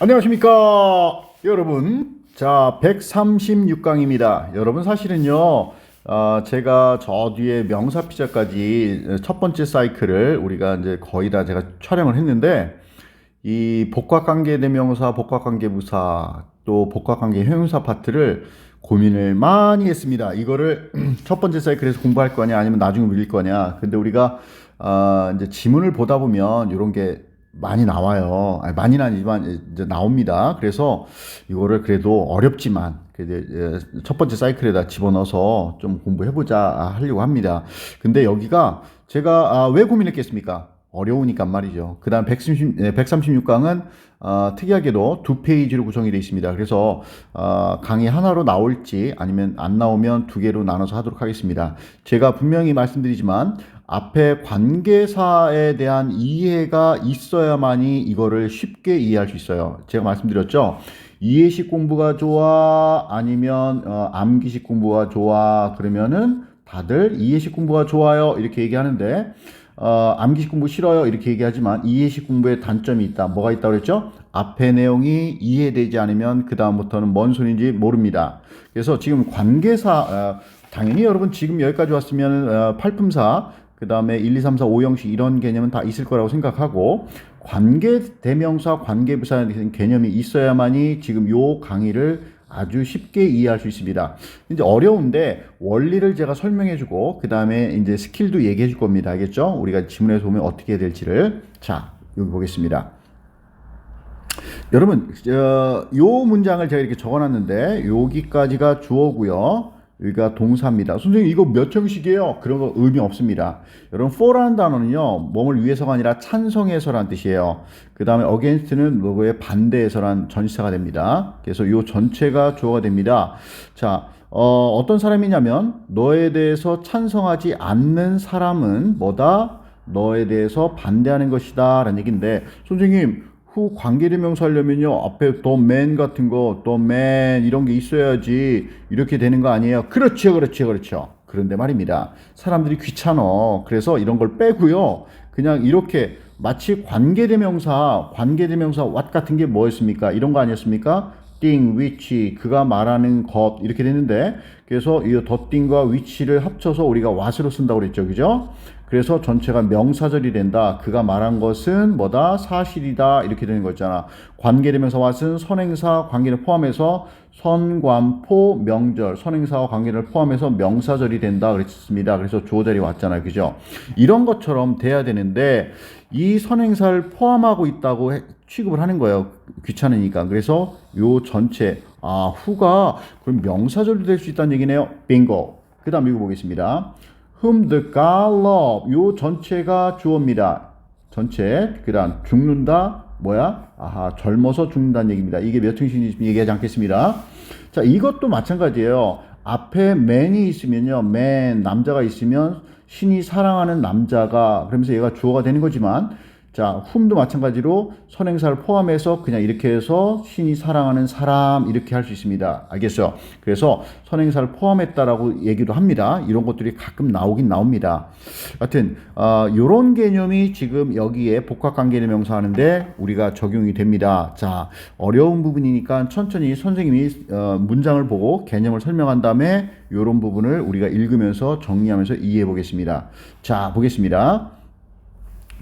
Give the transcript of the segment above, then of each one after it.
안녕하십니까 여러분. 자 136강입니다. 여러분 사실은요 어, 제가 저 뒤에 명사 피자까지 첫 번째 사이클을 우리가 이제 거의 다 제가 촬영을 했는데 이 복합관계 대명사 복합관계 부사 또 복합관계 형용사 파트를 고민을 많이 했습니다. 이거를 첫 번째 사이클에서 공부할 거냐 아니면 나중에 밀릴 거냐. 근데 우리가 어, 이제 지문을 보다 보면 이런 게 많이 나와요. 아니, 많이는 아니지만 이제 나옵니다. 그래서 이거를 그래도 어렵지만 첫 번째 사이클에다 집어넣어서 좀 공부해보자 하려고 합니다. 근데 여기가 제가 아, 왜 고민했겠습니까? 어려우니까 말이죠. 그 다음 130, 136강은 어, 특이하게도 두 페이지로 구성이 되어 있습니다. 그래서 어, 강의 하나로 나올지 아니면 안 나오면 두 개로 나눠서 하도록 하겠습니다. 제가 분명히 말씀드리지만 앞에 관계사에 대한 이해가 있어야만이 이거를 쉽게 이해할 수 있어요. 제가 말씀드렸죠. 이해식 공부가 좋아 아니면 어, 암기식 공부가 좋아 그러면은 다들 이해식 공부가 좋아요 이렇게 얘기하는데 어, 암기식 공부 싫어요 이렇게 얘기하지만 이해식 공부에 단점이 있다. 뭐가 있다고 그랬죠? 앞에 내용이 이해되지 않으면 그 다음부터는 뭔 소리인지 모릅니다. 그래서 지금 관계사 어, 당연히 여러분 지금 여기까지 왔으면 어, 팔품사 그 다음에 1, 2, 3, 4, 5형식 이런 개념은 다 있을 거라고 생각하고 관계 대명사 관계 부사에 대한 개념이 있어야만이 지금 요 강의를 아주 쉽게 이해할 수 있습니다. 이제 어려운데 원리를 제가 설명해 주고 그 다음에 이제 스킬도 얘기해 줄 겁니다. 알겠죠? 우리가 지문에서 보면 어떻게 해야 될지를. 자, 여기 보겠습니다. 여러분, 어, 요 문장을 제가 이렇게 적어 놨는데 여기까지가 주어고요. 여기가 동사입니다. 선생님 이거 몇 형식이에요? 그런 거 의미 없습니다. 여러분 for라는 단어는요. 몸을 위해서가 아니라 찬성해서란 뜻이에요. 그 다음에 against는 뭐고에 반대해서란 전치사가 됩니다. 그래서 이 전체가 주어가 됩니다. 자, 어, 어떤 사람이냐면 너에 대해서 찬성하지 않는 사람은 뭐다? 너에 대해서 반대하는 것이다 라는 얘기인데 선생님 후 관계대명사 하려면요 앞에 man 같은 거 the man 이런 게 있어야지 이렇게 되는 거 아니에요? 그렇죠 그렇죠 그렇죠. 그런데 말입니다. 사람들이 귀찮어. 그래서 이런 걸 빼고요. 그냥 이렇게 마치 관계대명사 관계대명사 what 같은 게 뭐였습니까? 이런 거 아니었습니까? thing, which, 그가 말하는 것 이렇게 되는데 그래서 이 the thing과 which를 합쳐서 우리가 what으로 쓴다고 그랬죠. 그죠 그래서 전체가 명사절이 된다. 그가 말한 것은 뭐다? 사실이다. 이렇게 되는 거잖아. 관계대명사 what은 선행사 관계를 포함해서 선관포 명절 선행사와 관계를 포함해서 명사절이 된다 그랬습니다. 그래서 주어자리 왔잖아요. 그죠? 이런 것처럼 돼야 되는데 이 선행사를 포함하고 있다고 해- 취급을 하는 거예요. 귀찮으니까. 그래서 요 전체 아 후가 그럼 명사절도 될수 있다는 얘기네요. 빙고. 그다음 이거 보겠습니다. Whom the God love 요 전체가 주어입니다. 전체 그다음 죽는다 뭐야? 아하 젊어서 죽는다는 얘기입니다. 이게 몇 지금 얘기하지 않겠습니다. 자 이것도 마찬가지예요. 앞에 man이 있으면요, man 남자가 있으면 신이 사랑하는 남자가 그러면서 얘가 주어가 되는 거지만 자, whom도 마찬가지로 선행사를 포함해서 그냥 이렇게 해서 신이 사랑하는 사람 이렇게 할 수 있습니다. 알겠어요? 그래서 선행사를 포함했다라고 얘기도 합니다. 이런 것들이 가끔 나오긴 나옵니다. 하여튼 어, 이런 개념이 지금 여기에 복합관계대명사 하는데 우리가 적용이 됩니다. 자, 어려운 부분이니까 천천히 선생님이 어, 문장을 보고 개념을 설명한 다음에 이런 부분을 우리가 읽으면서 정리하면서 이해해 보겠습니다. 자, 보겠습니다.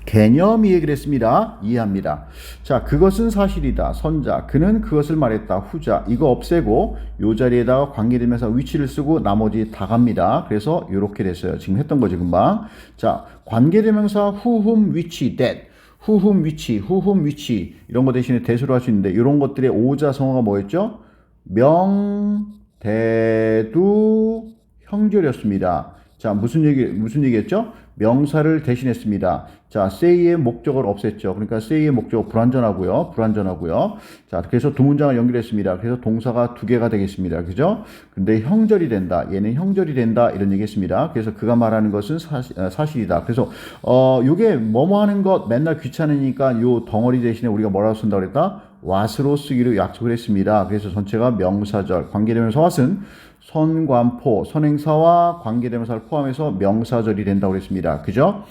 개념 이 얘기를 했습니다. 이해합니다. 자, 그것은 사실이다. 선자. 그는 그것을 말했다. 후자. 이거 없애고 요 자리에다가 관계되면서 위치를 쓰고 나머지 다 갑니다. 그래서 이렇게 됐어요. 지금 했던 거죠, 금방. 자, who, whom, which, that. which, who, whom, which 이런 거 대신에 대수로 할 수 있는데 이런 것들의 오자성어가 뭐였죠? 명, 대두, 형절이었습니다. 자, 무슨 얘기, 무슨 얘기했죠? 명사를 대신했습니다. 자, say의 목적을 없앴죠. 그러니까 say의 목적 불완전하고요. 불완전하고요. 자, 그래서 두 문장을 연결했습니다. 그래서 동사가 두 개가 되겠습니다. 그죠? 근데 형절이 된다. 얘는 형절이 된다. 이런 얘기 했습니다. 그래서 그가 말하는 것은 사실, 어, 사실이다. 그래서, 어, 요게 뭐뭐 하는 것 맨날 귀찮으니까 요 덩어리 대신에 우리가 뭐라고 쓴다고 그랬다? What으로 쓰기로 약속을 했습니다. 그래서 전체가 명사절, 관계되면서 what은 선관포, 선행사와 관계대명사를 포함해서 명사절이 된다고 그랬습니다. 그죠?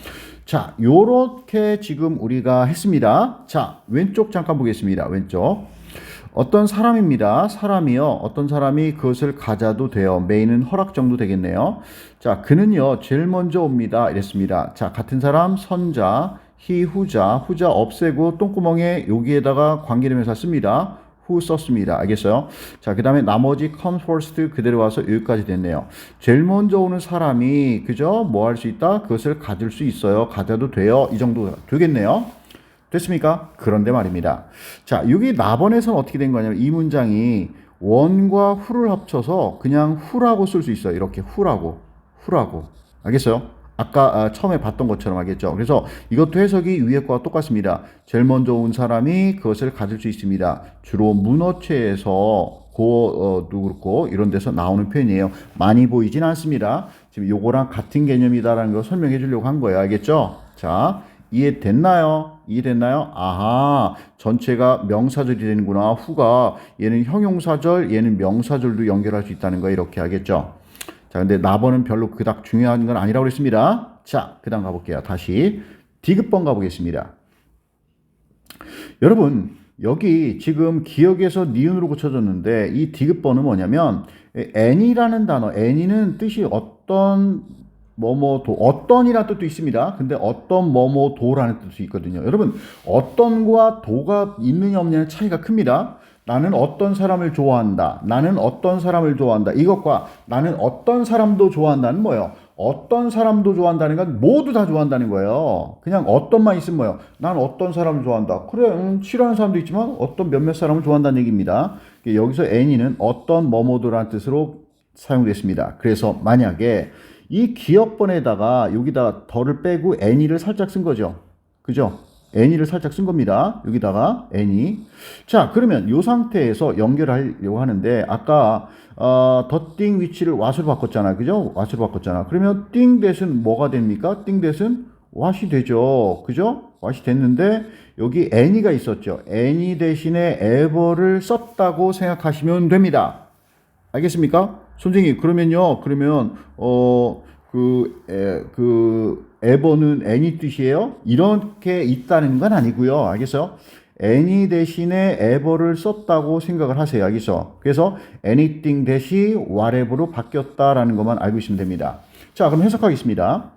자, 요렇게 지금 우리가 했습니다. 자, 왼쪽 잠깐 보겠습니다. 왼쪽. 어떤 사람입니다. 사람이요. 어떤 사람이 그것을 가져도 돼요. 메인은 허락 정도 되겠네요. 자, 그는요. 제일 먼저 옵니다. 이랬습니다. 자, 같은 사람 선자, 히 후자, 후자 없애고 똥구멍에 여기에다가 관계대명사 씁니다. 후 썼습니다. 알겠어요? 자, 그 다음에 나머지 comes first 그대로 와서 여기까지 됐네요. 제일 먼저 오는 사람이, 그죠? 뭐 할 수 있다? 그것을 가질 수 있어요. 가져도 돼요. 이 정도 되겠네요. 됐습니까? 그런데 말입니다. 자, 여기 나번에서는 어떻게 된 거냐면 이 문장이 원과 후를 합쳐서 그냥 후라고 쓸 수 있어요. 이렇게 후라고, 후라고. 알겠어요? 아까 아, 처음에 봤던 것처럼 알겠죠? 그래서 이것도 해석이 위에 거와 똑같습니다. 제일 먼저 온 사람이 그것을 가질 수 있습니다. 주로 문어체에서 고도 그렇고 이런 데서 나오는 표현이에요. 많이 보이진 않습니다. 지금 요거랑 같은 개념이다라는 걸 설명해 주려고 한 거예요. 알겠죠? 자, 이해됐나요? 이해됐나요? 아하, 전체가 명사절이 되는구나. 후가 얘는 형용사절, 얘는 명사절도 연결할 수 있다는 거 이렇게 알겠죠? 자, 근데 나번은 별로 그닥 중요한 건 아니라고 그랬습니다. 자, 그 다음 가볼게요. 다시 디귿번 가보겠습니다. 여러분, 여기 지금 기억에서 니은으로 고쳐졌는데 이 디귿번은 뭐냐면 any라는 단어, any는 뜻이 어떤 뭐뭐도 어떤이라는 뜻도 있습니다. 근데 어떤 뭐뭐도라는 뜻도 있거든요. 여러분 어떤과 도가 있느냐 없느냐의 차이가 큽니다. 나는 어떤 사람을 좋아한다. 나는 어떤 사람을 좋아한다. 이것과 나는 어떤 사람도 좋아한다는 뭐예요? 어떤 사람도 좋아한다는 건 모두 다 좋아한다는 거예요. 그냥 어떤만 있으면 뭐예요? 난 어떤 사람을 좋아한다. 그래, 음, 싫어하는 사람도 있지만 어떤 몇몇 사람을 좋아한다는 얘기입니다. 여기서 any는 어떤 뭐뭐도라는 뜻으로 사용됐습니다. 그래서 만약에 이 기억번에다가 여기다 덜을 빼고 any를 살짝 쓴 거죠. 그죠? Any를 살짝 쓴 겁니다. 여기다가 any. 자, 그러면 이 상태에서 연결하려고 하는데 아까 어, 더띵 위치를 what으로 바꿨잖아요. 그죠? what으로 바꿨잖아. 그러면 띵 대신 뭐가 됩니까? 띵 대신 what이 되죠. 그죠? what이 됐는데 여기 any가 있었죠. any 대신에 ever를 썼다고 생각하시면 됩니다. 알겠습니까? 선생님 그러면요. 그러면 어그 그 에버는 any 뜻이에요? 이렇게 있다는 건 아니고요. 알겠어요? any 대신에 ever를 썼다고 생각을 하세요. 알겠어? 그래서 anything 대시 whatever로 바뀌었다라는 것만 알고 있으면 됩니다. 자, 그럼 해석하겠습니다.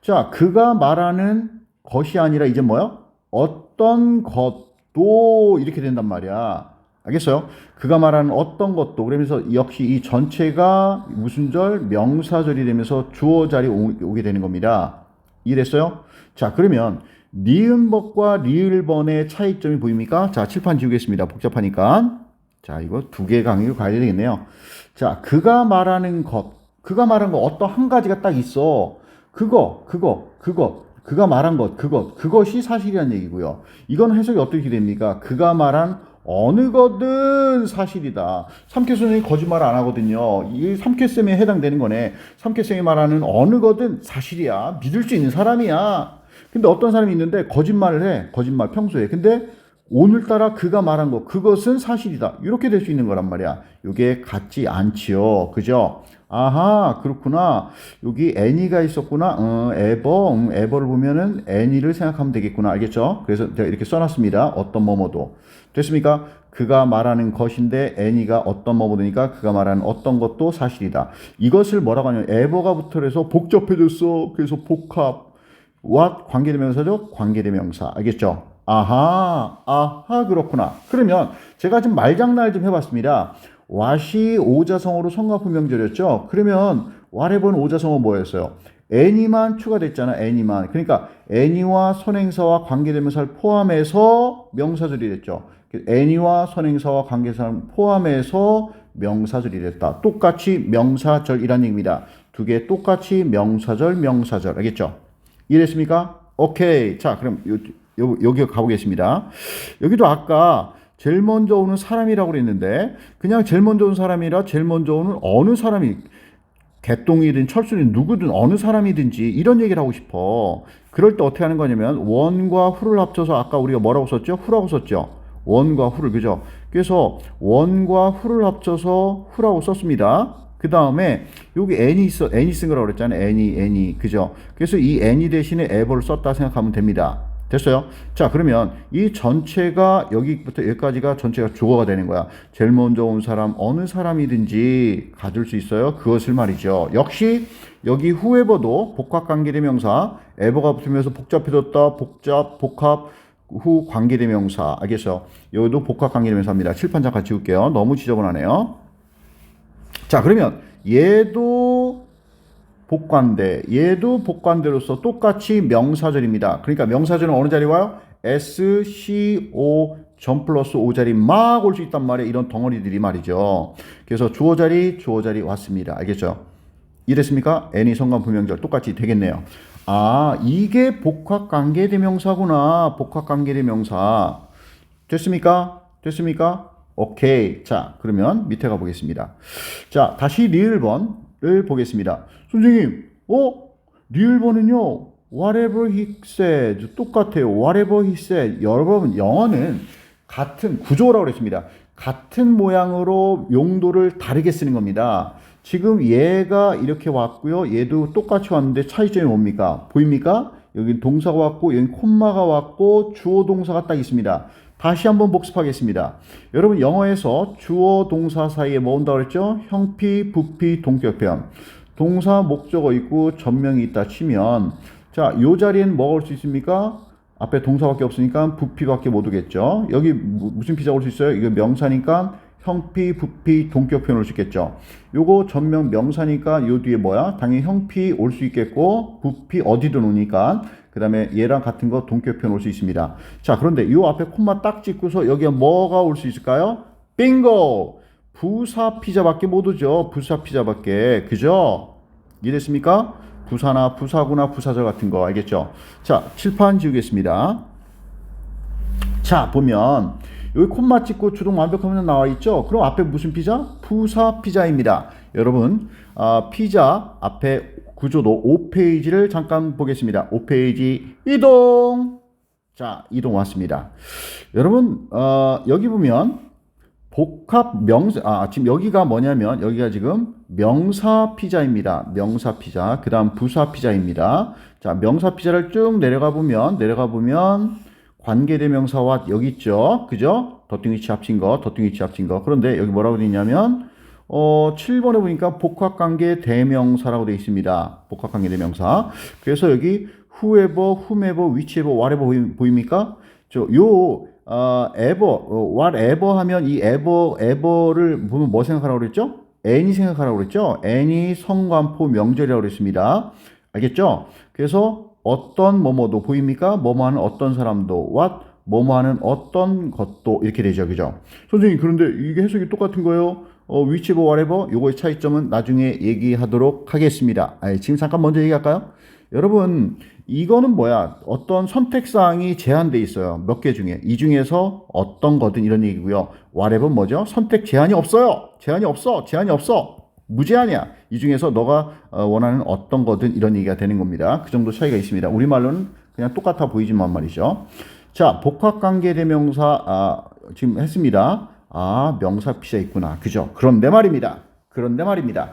자, 그가 말하는 것이 아니라 이제 뭐요? 어떤 것도 이렇게 된단 말이야. 알겠어요? 그가 말하는 어떤 것도 그러면서 역시 이 전체가 무슨 절 명사절이 되면서 주어 자리 오게 되는 겁니다. 이해됐어요? 자 그러면 니은법과 리을번의 차이점이 보입니까? 자 칠판 지우겠습니다. 복잡하니까 자 이거 두 개 강의를 가야 되겠네요. 자 그가 말하는 것 그가 말한 거 어떤 한 가지가 딱 있어. 그거 그거 그거 그가 말한 것 그것 그것이 사실이란 얘기고요. 이건 해석이 어떻게 됩니까? 그가 말한 어느 거든 사실이다. 삼캐선생이 거짓말 안 하거든요. 이 삼캐쌤에 해당되는 거네. 삼캐쌤이 말하는 어느 거든 사실이야. 믿을 수 있는 사람이야. 근데 어떤 사람이 있는데 거짓말을 해. 거짓말 평소에. 근데 오늘따라 그가 말한 거 그것은 사실이다. 이렇게 될 수 있는 거란 말이야. 이게 같지 않지요. 그죠? 아하 그렇구나. 여기 애니가 있었구나. 어, 에버 음, 에버를 보면은 애니를 생각하면 되겠구나. 알겠죠? 그래서 제가 이렇게 써놨습니다. 어떤 뭐뭐도 됐습니까? 그가 말하는 것인데 애니가 어떤 뭐뭐니까 그가 말하는 어떤 것도 사실이다. 이것을 뭐라고 하냐면 에버가 붙어서 복잡해졌어. 그래서 복합 what 관계대명사죠? 관계대명사. 알겠죠? 아하, 아하, 그렇구나. 그러면 제가 좀 말장난을 좀 해봤습니다. What이 오자성어로 성가분명절이었죠? 그러면 whatever는 오자성어 뭐였어요? any만 추가됐잖아, any만. 그러니까 any와 선행사와 관계대명사를 포함해서 명사절이 됐죠. any와 선행사와 관계사를 포함해서 명사절이 됐다. 똑같이 명사절이라는 얘기입니다. 두 개 똑같이 명사절, 명사절. 알겠죠? 이해됐습니까? 오케이. 자, 그럼 요, 요, 여기 가보겠습니다. 여기도 아까 제일 먼저 오는 사람이라고 그랬는데 그냥 제일 먼저 온 사람이라 제일 먼저 오는 어느 사람이 개똥이든 철수든 누구든 어느 사람이든지 이런 얘기를 하고 싶어. 그럴 때 어떻게 하는 거냐면 원과 후를 합쳐서 아까 우리가 뭐라고 썼죠? 후라고 썼죠. 원과 후를 그죠? 그래서 원과 후를 합쳐서 후라고 썼습니다. 그 다음에 여기 n이 있어 n이 쓴 거라고 그랬잖아요. n이 n이 그죠? 그래서 이 n이 대신에 ever를 썼다 생각하면 됩니다. 됐어요? 자, 그러면 이 전체가 여기부터 여기까지가 전체가 주어가 되는 거야. 제일 먼저 온 사람, 어느 사람이든지 가질 수 있어요. 그것을 말이죠. 역시 여기 whoever도 복합 관계대명사, ever가 붙으면서 복잡해졌다, 복잡, 복합, 후 관계대명사. 알겠어요? 여기도 복합 관계대명사입니다. 칠판 잠깐 지울게요. 너무 지저분하네요. 자, 그러면 얘도 복관대, 얘도 복관대로서 똑같이 명사절입니다. 그러니까 명사절은 어느 자리 와요? S, C, O, 점 플러스 O 자리 막 올 수 있단 말이에요. 이런 덩어리들이 말이죠. 그래서 주어 자리, 주어 자리 왔습니다. 알겠죠? 이랬습니까? N이 성관 부명절 똑같이 되겠네요. 아, 이게 복합 관계 대명사구나. 복합 관계 대명사. 됐습니까? 됐습니까? 오케이. 자, 그러면 밑에 가보겠습니다. 자, 다시 리을 번을 보겠습니다. 선생님, 어? 리을번은요, whatever he said. 똑같아요. whatever he said. 여러분, 영어는 같은 구조라고 그랬습니다. 같은 모양으로 용도를 다르게 쓰는 겁니다. 지금 얘가 이렇게 왔고요. 얘도 똑같이 왔는데 차이점이 뭡니까? 보입니까? 여기 동사가 왔고 여기 콤마가 왔고 주어 동사가 딱 있습니다. 다시 한번 복습하겠습니다. 여러분 영어에서 주어 동사 사이에 뭐 온다고 그랬죠? 형피, 부피, 동격변. 동사 목적어 있고 전명이 있다 치면 자, 요 자리엔 올수 있습니까? 앞에 동사밖에 없으니까 부피밖에 못 오겠죠. 여기 무- 무슨 피자 올 수 있어요? 이거 명사니까 형피, 부피, 동격편 올수 있겠죠. 요거 전명 명사니까 요 뒤에 뭐야? 당연히 형피 올 수 있겠고 부피 어디든 오니까 그 다음에 얘랑 같은 거 동격편 올수 있습니다. 자 그런데 요 앞에 콤마 딱 찍고서 여기에 뭐가 올 수 있을까요? 빙고! 부사 피자밖에 못 오죠. 부사 피자밖에. 그죠? 이해됐습니까? 부사나 부사구나 부사절 같은 거 알겠죠? 자 칠판 지우겠습니다. 자 보면 여기 콤마 찍고 주동 완벽하면 나와 있죠. 그럼 앞에 무슨 피자? 부사 피자입니다. 여러분 아, 피자 앞에 구조도 5페이지를 잠깐 보겠습니다. 5페이지 이동. 자 이동 왔습니다. 여러분 어, 여기 보면 복합 명사 아 지금 여기가 뭐냐면 여기가 지금 명사 피자입니다. 명사 피자. 그다음 부사 피자입니다. 자, 명사 피자를 쭉 내려가 보면 내려가 보면 관계대명사와 여기 있죠. 그죠? 더ting위치 합친 거, 더ting위치 합친 거. 그런데 여기 뭐라고 되어 있냐면 어, 7번에 보니까 복합관계 대명사라고 되어 있습니다. 복합관계 대명사. 그래서 여기 whoever, whomever, whichever, whatever 보입니까? 저, 요, 어, ever, 어, whatever 하면 이 ever, ever를 보면 뭐 생각하라고 그랬죠? any 생각하라고 그랬죠? any 성관포 명절이라고 그랬습니다. 알겠죠? 그래서 어떤 뭐뭐도 보입니까? 뭐뭐 하는 어떤 사람도 what 뭐뭐 하는 어떤 것도 이렇게 되죠. 그죠? 선생님 그런데 이게 해석이 똑같은 거예요. 어, whichever, whatever 요거의 차이점은 나중에 얘기하도록 하겠습니다. 아니, 지금 잠깐 먼저 얘기할까요? 여러분 이거는 뭐야? 어떤 선택사항이 제한돼 있어요. 몇 개 중에 이 중에서 어떤 거든 이런 얘기고요. whatever 뭐죠? 선택 제한이 없어요. 제한이 없어. 제한이 없어. 무제한이야. 이 중에서 너가 어, 원하는 어떤 거든 이런 얘기가 되는 겁니다. 그 정도 차이가 있습니다. 우리말로는 그냥 똑같아 보이지만 말이죠. 자, 복합관계대명사 아, 지금 했습니다. 아, 명사 피자 있구나. 그죠? 그런데 말입니다. 그런데 말입니다.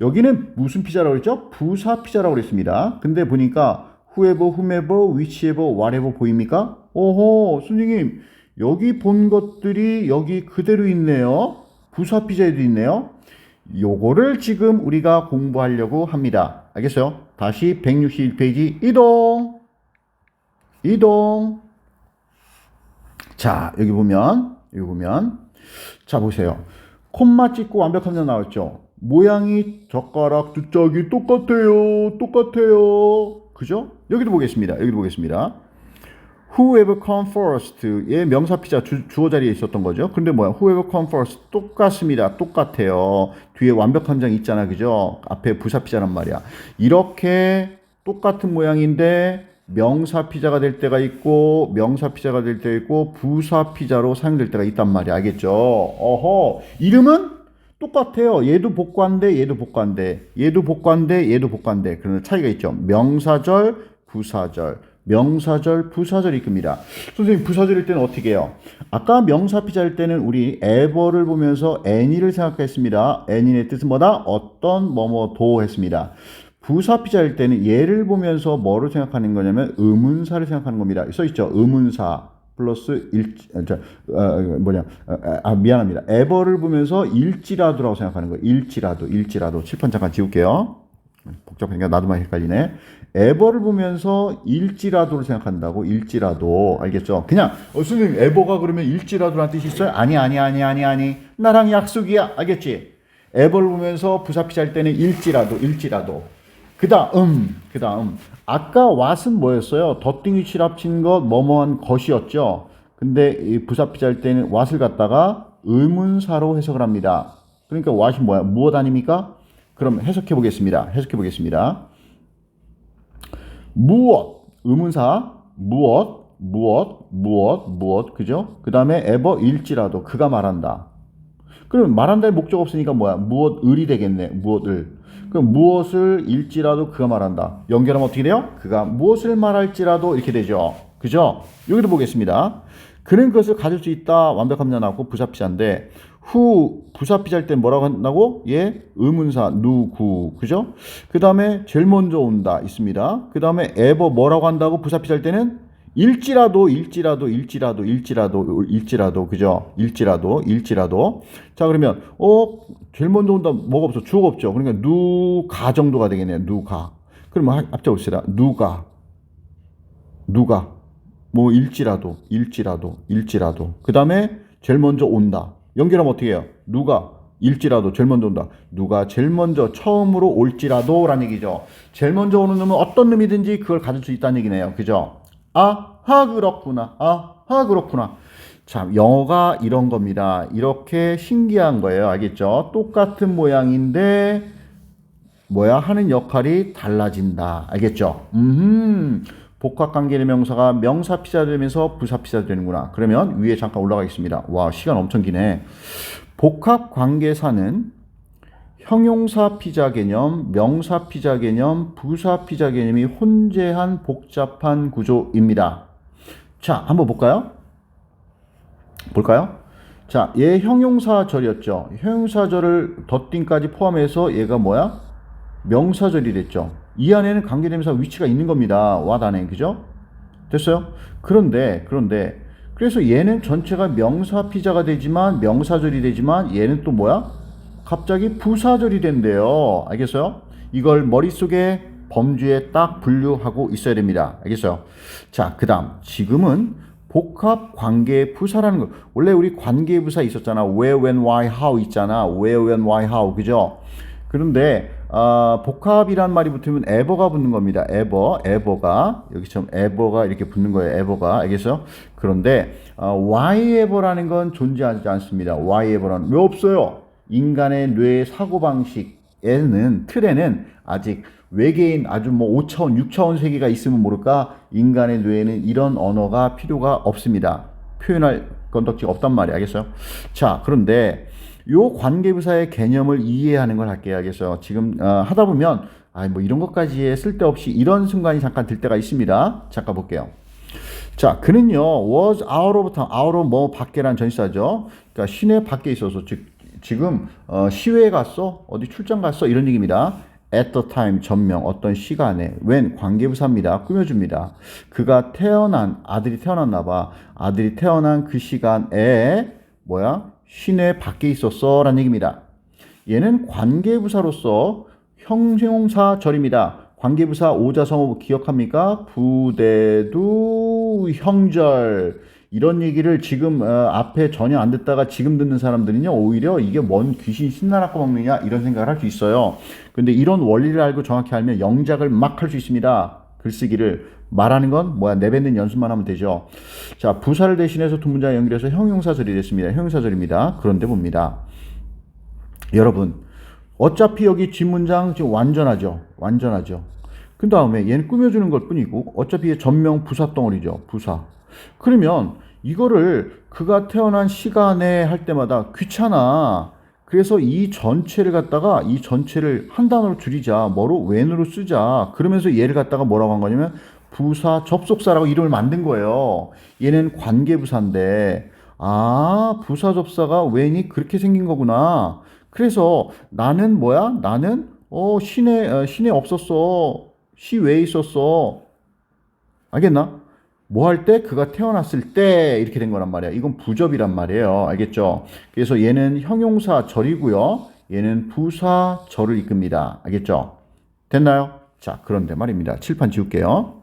여기는 무슨 피자라고 그랬죠? 부사 피자라고 그랬습니다. 근데 보니까 whoever, whomever, whichever, whatever 보입니까? 오호, 선생님, 여기 본 것들이 여기 그대로 있네요. 부사 피자에도 있네요. 요거를 지금 우리가 공부하려고 합니다. 알겠어요? 다시 161페이지 이동. 이동. 자, 여기 보면, 여기 보면, 자, 보세요. 콤마 찍고 완벽하면 나왔죠? 모양이 젓가락 두 짝이 똑같아요. 똑같아요. 그죠? 여기도 보겠습니다. 여기도 보겠습니다. Whoever come first. 예, 명사 피자 주, 주어 자리에 있었던 거죠. 근데 뭐야? Whoever come first. 똑같습니다. 똑같아요. 뒤에 완벽한 장 있잖아. 그죠? 앞에 부사 피자란 말이야. 이렇게 똑같은 모양인데 명사 피자가 될 때가 있고 명사 피자가 될 때 있고 부사 피자로 사용될 때가 있단 말이야. 알겠죠? 어허. 이름은 똑같아요. 얘도 복관대, 얘도 복관대, 얘도 복관대, 얘도 복관대. 그런 차이가 있죠. 명사절, 부사절, 명사절, 부사절이 겁니다. 선생님, 부사절일 때는 어떻게 해요? 아까 명사 피자일 때는 우리 ever를 보면서 any를 생각했습니다. any의 뜻은 뭐다? 어떤 뭐뭐도 했습니다. 부사피자일 때는 얘를 보면서 뭐를 생각하는 거냐면 의문사를 생각하는 겁니다. 써 있죠. 의문사 플러스 일, 아, 저, 어, 뭐냐, 어, 아, 미안합니다. 에버를 보면서 일지라도라고 생각하는 거예요. 일지라도, 일지라도. 칠판 잠깐 지울게요. 복잡하니까 나도만 헷갈리네. 에버를 보면서 일지라도를 생각한다고 일지라도 알겠죠? 그냥 어, 선생님 에버가 그러면 일지라도란 뜻이 있어요? 아니 아니 아니 아니 아니 나랑 약속이야 알겠지? 에버를 보면서 부사피자일 때는 일지라도 일지라도 그 다음 그 다음 아까 왓은 뭐였어요? 덧딩이 합친 것 뭐뭐한 것이었죠. 근데 이 부사피자일 때는 왓을 갖다가 의문사로 해석을 합니다. 그러니까 왓이 뭐야? 무엇 아닙니까? 그럼 해석해 보겠습니다. 해석해 보겠습니다. 무엇 의문사 무엇 무엇 무엇 무엇 그죠? 그 다음에 ever 일지라도 그가 말한다. 그럼 말한다의 목적 없으니까 뭐야? 무엇 을이 되겠네. 무엇 을. 그럼 무엇을 일지라도 그가 말한다. 연결하면 어떻게 돼요? 그가 무엇을 말할지라도 이렇게 되죠. 그죠? 여기도 보겠습니다. 그는 그것을 가질 수 있다. 완벽합니다. 나왔고 부사피자인데 후 부사피자일 때 뭐라고 한다고? 예, 의문사 누구 그죠? 그 다음에 제일 먼저 온다 있습니다. 그 다음에 에버 뭐라고 한다고 부사피자일 때는 일지라도 일지라도 일지라도 일지라도 일지라도 그죠? 일지라도 일지라도. 자 그러면 어 제일 먼저 온다 뭐가 없어? 주어가 없죠. 그러니까 누가 정도가 되겠네요. 누가. 그러면 앞자 봅시다. 누가. 누가. 뭐 일지라도 일지라도 일지라도. 그 다음에 제일 먼저 온다. 연결하면 어떻게 해요? 누가. 일지라도 제일 먼저 온다. 누가 제일 먼저 처음으로 올지라도 라는 얘기죠. 제일 먼저 오는 놈은 어떤 놈이든지 그걸 가질 수 있다는 얘기네요. 그죠 아하 그렇구나. 아하 그렇구나. 참 영어가 이런 겁니다. 이렇게 신기한 거예요. 알겠죠? 똑같은 모양인데 뭐야? 하는 역할이 달라진다. 알겠죠? 음 복합 관계의 명사가 명사 피자 되면서 부사 피자 되는구나. 그러면 위에 잠깐 올라가 있습니다. 와, 시간 엄청 기네. 복합 관계사는 형용사 피자 개념, 명사 피자 개념, 부사 피자 개념이 혼재한 복잡한 구조입니다. 자, 한번 볼까요? 볼까요? 자, 얘 형용사절이었죠. 형용사절을 덧딩까지 포함해서 얘가 뭐야? 명사절이 됐죠. 이 안에는 관계대명사 위치가 있는 겁니다. 와 안에 그죠? 됐어요? 그런데 그런데 그래서 얘는 전체가 명사 피자가 되지만 명사절이 되지만 얘는 또 뭐야? 갑자기 부사절이 된대요. 알겠어요? 이걸 머릿속에 범주에 딱 분류하고 있어야 됩니다. 알겠어요? 자, 그 다음 지금은 복합 관계 부사라는 거. 원래 우리 관계 부사 있었잖아. where, when, why, how 있잖아. where, when, why, how. 그죠? 그런데 어, 복합이란 말이 붙으면 에버가 붙는 겁니다. 에버, 에버가 여기처럼 에버가 이렇게 붙는 거예요. 에버가 알겠어요? 그런데 어, y 에버라는 건 존재하지 않습니다. y 에버라는 왜 없어요? 인간의 뇌 사고 방식에는 틀에는 아직 외계인 아주 뭐 5차원, 6차원 세계가 있으면 모를까 인간의 뇌에는 이런 언어가 필요가 없습니다. 표현할 건덕지가 없단 말이에요. 알겠어요? 자, 그런데 요 관계부사의 개념을 이해하는 걸 할게요. 알겠어요? 지금 어, 하다 보면 아, 뭐 이런 것까지에 쓸데없이 이런 순간이 잠깐 들 때가 있습니다. 잠깐 볼게요. 자, 그는요, was out of town, out of 뭐 밖에란 전시사죠. 그러니까 시내 밖에 있어서 즉 지금 어, 시외에 갔어, 어디 출장 갔어 이런 얘기입니다. at the time 전명 어떤 시간에 when 관계부사입니다. 꾸며줍니다. 그가 태어난 아들이 태어났나 봐. 아들이 태어난 그 시간에 뭐야? 시내 밖에 있었어 라는 얘기입니다. 얘는 관계부사로서 형용사 절입니다. 관계부사 오자성어 기억합니까? 부대두 형절 이런 얘기를 지금 어, 앞에 전혀 안 듣다가 지금 듣는 사람들은요 오히려 이게 뭔 귀신 신나라고 먹느냐 이런 생각을 할 수 있어요. 근데 이런 원리를 알고 정확히 알면 영작을 막 할 수 있습니다. 글쓰기를 말하는 건 뭐야 내뱉는 연습만 하면 되죠. 자 부사를 대신해서 두 문장 연결해서 형용사절이 됐습니다. 형용사절입니다. 그런데 봅니다. 여러분 어차피 여기 뒷문장 지금 완전하죠. 완전하죠. 그 다음에 얘는 꾸며주는 것 뿐이고 어차피 전명 부사 덩어리죠. 부사. 그러면 이거를 그가 태어난 시간에 할 때마다 귀찮아. 그래서 이 전체를 갖다가 이 전체를 한 단어로 줄이자. 뭐로? when으로 쓰자. 그러면서 얘를 갖다가 뭐라고 한 거냐면 부사 접속사라고 이름을 만든 거예요. 얘는 관계부사인데 아 부사 접사가 when이 그렇게 생긴 거구나. 그래서 나는 뭐야? 나는 어, 시내, 어, 시내 없었어. 시외에 있었어. 알겠나? 뭐 할 때? 그가 태어났을 때 이렇게 된 거란 말이야. 이건 부접이란 말이에요. 알겠죠? 그래서 얘는 형용사 절이고요. 얘는 부사 절을 이끕니다. 알겠죠? 됐나요? 자, 그런데 말입니다. 칠판 지울게요.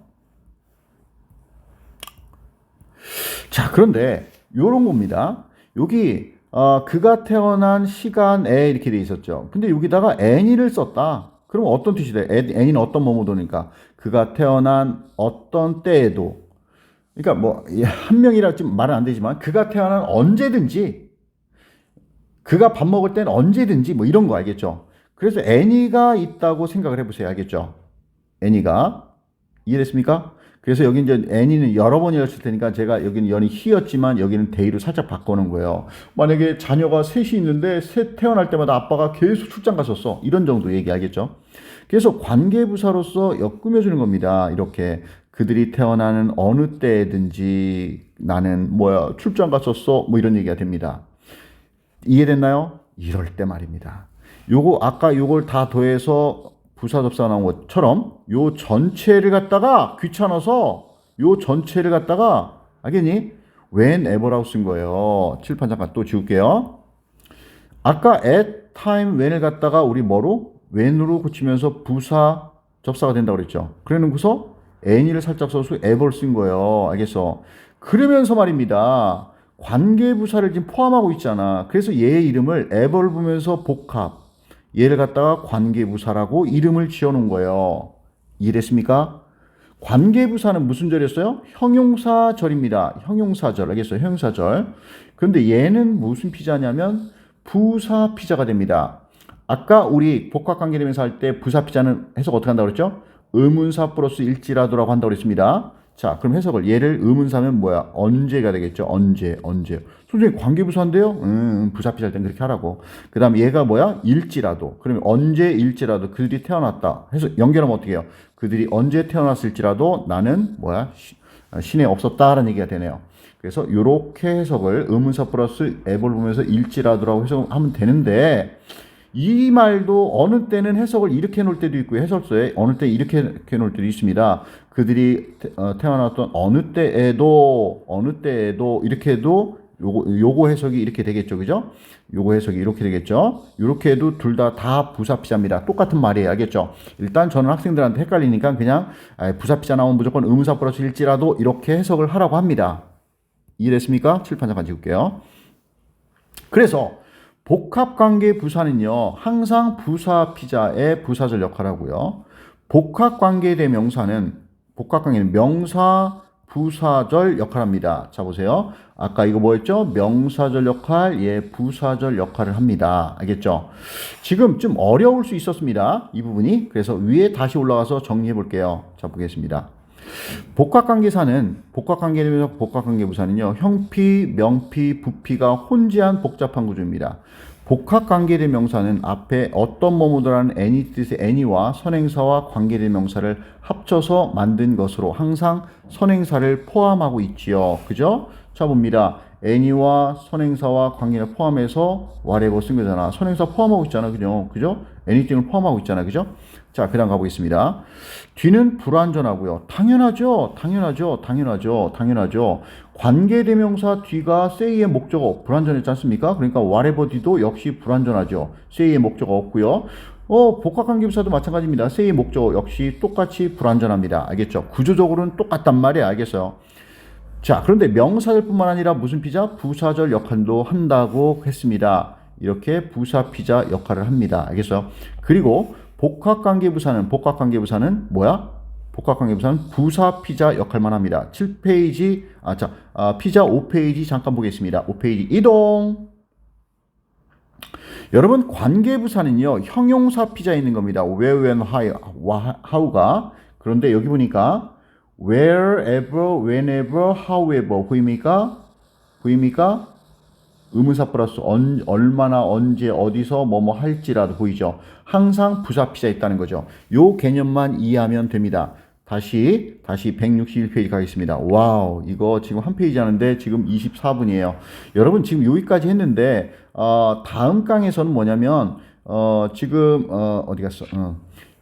자, 그런데 요런 겁니다. 여기 어, 그가 태어난 시간에 이렇게 돼 있었죠. 근데 여기다가 any를 썼다. 그럼 어떤 뜻이 돼? any는 어떤 뭐뭐도니까 그가 태어난 어떤 때에도 그러니까 뭐 한 명이라 지금 말은 안 되지만 그가 태어난 언제든지 그가 밥 먹을 땐 언제든지 뭐 이런 거 알겠죠? 그래서 any가 있다고 생각을 해보세요. 알겠죠? any가 이해됐습니까? 그래서 여기 이제 any는 여러 번이었을 테니까 제가 여기는 연이 he였지만 여기는 they로 살짝 바꿔놓은 거예요. 만약에 자녀가 셋이 있는데 셋 태어날 때마다 아빠가 계속 출장 갔었어. 이런 정도 얘기 알겠죠? 그래서 관계부사로서 엮으며주는 겁니다. 이렇게 그들이 태어나는 어느 때든지 나는 뭐야 출장 갔었어 뭐 이런 얘기가 됩니다. 이해됐나요? 이럴 때 말입니다. 요거 아까 요걸 다 더해서 부사 접사 나온 것처럼 요 전체를 갖다가 귀찮아서 요 전체를 갖다가 알겠니? whenever라고 쓴 거예요. 칠판 잠깐 또 지울게요. 아까 at time when을 갖다가 우리 뭐로? when으로 고치면서 부사 접사가 된다고 그랬죠. 그래 놓고서 any를 살짝 써서 ever 쓴 거예요. 알겠어? 그러면서 말입니다. 관계부사를 지금 포함하고 있잖아. 그래서 얘의 이름을 ever 보면서 복합. 얘를 갖다가 관계부사라고 이름을 지어놓은 거예요. 이해됐습니까? 관계부사는 무슨 절이었어요? 형용사절입니다. 형용사절. 알겠어요? 형용사절. 그런데 얘는 무슨 피자냐면 부사 피자가 됩니다. 아까 우리 복합관계대명사 할 때 부사 피자는 해석 어떻게 한다고 그랬죠? 의문사 플러스 일지라도라고 한다고 그랬습니다. 자, 그럼 해석을 얘를 의문사면 뭐야? 언제가 되겠죠? 언제, 언제. 선생님 관계부사인데요? 음, 부사 피자일 땐 그렇게 하라고. 그 다음 얘가 뭐야? 일지라도. 그러면 언제 일지라도 그들이 태어났다. 해서 연결하면 어떻게 해요? 그들이 언제 태어났을지라도 나는 뭐야? 시, 신에 없었다라는 얘기가 되네요. 그래서 이렇게 해석을 의문사 플러스 앱을 보면서 일지라도라고 해석하면 되는데 이 말도 어느 때는 해석을 이렇게 해놓을 때도 있고 해석서에 어느 때 이렇게 해놓을 때도 있습니다. 그들이 태- 어, 태어났던 어느 때에도 어느 때에도 이렇게 해도 요거 요거 해석이 이렇게 되겠죠, 그죠? 요거 해석이 이렇게 되겠죠. 이렇게 해도 둘 다다 부사 피자입니다. 똑같은 말이에요, 알겠죠? 일단 저는 학생들한테 헷갈리니까 그냥 아, 부사 피자 나오면 무조건 의문사 플러스 일지라도 이렇게 해석을 하라고 합니다. 이해됐습니까? 칠판 잠깐 지울게요. 그래서 복합관계 부사는요, 항상 부사 피자의 부사절 역할을 하고요. 복합관계 대명사는, 복합관계는 명사, 부사절 역할을 합니다. 자, 보세요. 아까 이거 뭐였죠? 명사절 역할, 예, 부사절 역할을 합니다. 알겠죠? 지금 좀 어려울 수 있었습니다. 이 부분이. 그래서 위에 다시 올라가서 정리해 볼게요. 자, 보겠습니다. 복합관계사는 복합관계되면서 복합관계부사는요 형피, 명피, 부피가 혼재한 복잡한 구조입니다. 복합관계대명사는 앞에 어떤 뭐뭐더라는 any 뜻의 any와 선행사와 관계대명사를 합쳐서 만든 것으로 항상 선행사를 포함하고 있지요. 그죠? 자 봅니다. Any와 선행사와 관계를 포함해서 whatever 쓴 거잖아. 선행사 포함하고 있잖아. 그죠? 그죠? anything을 포함하고 있잖아. 그죠? 자, 그 다음 가보겠습니다. 뒤는 불완전하고요. 당연하죠. 당연하죠. 당연하죠. 당연하죠. 관계대명사 뒤가 say의 목적어 불완전했지 않습니까? 그러니까 whatever 뒤도 역시 불완전하죠. say의 목적어 없고요. 어, 복합관계부사도 마찬가지입니다. say의 목적어 역시 똑같이 불완전합니다. 알겠죠? 구조적으로는 똑같단 말이에요. 알겠어요? 자, 그런데 명사절뿐만 아니라 무슨 피자? 부사절 역할도 한다고 했습니다. 이렇게 부사 피자 역할을 합니다. 알겠어요? 그리고 복합관계부사는 복합관계부사는 뭐야? 복합관계부사는 부사 피자 역할만 합니다. 7페이지 아, 자, 아, 피자 5페이지 잠깐 보겠습니다. 5페이지 이동. 여러분 관계부사는요 형용사 피자 있는 겁니다. where, when, how, how가 그런데 여기 보니까 wherever, whenever, however 보입니까? 보입니까? 의문사 플러스 언, 얼마나 언제 어디서 뭐뭐 할지라도 보이죠. 항상 부사 피자 있다는 거죠. 요 개념만 이해하면 됩니다. 다시 다시 161페이지 가겠습니다. 와우 이거 지금 한 페이지 하는데 지금 24분이에요. 여러분 지금 여기까지 했는데 어, 다음 강에서는 뭐냐면 어, 지금 어, 어디 갔어? 어.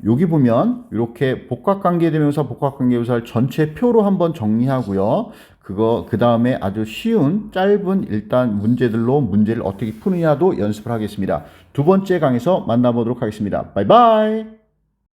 여기 보면 이렇게 복합관계대명사, 복합관계부사를 전체 표로 한번 정리하고요. 그거 그 다음에 아주 쉬운 짧은 일단 문제들로 문제를 어떻게 푸느냐도 연습을 하겠습니다. 두 번째 강에서 만나보도록 하겠습니다. 바이바이.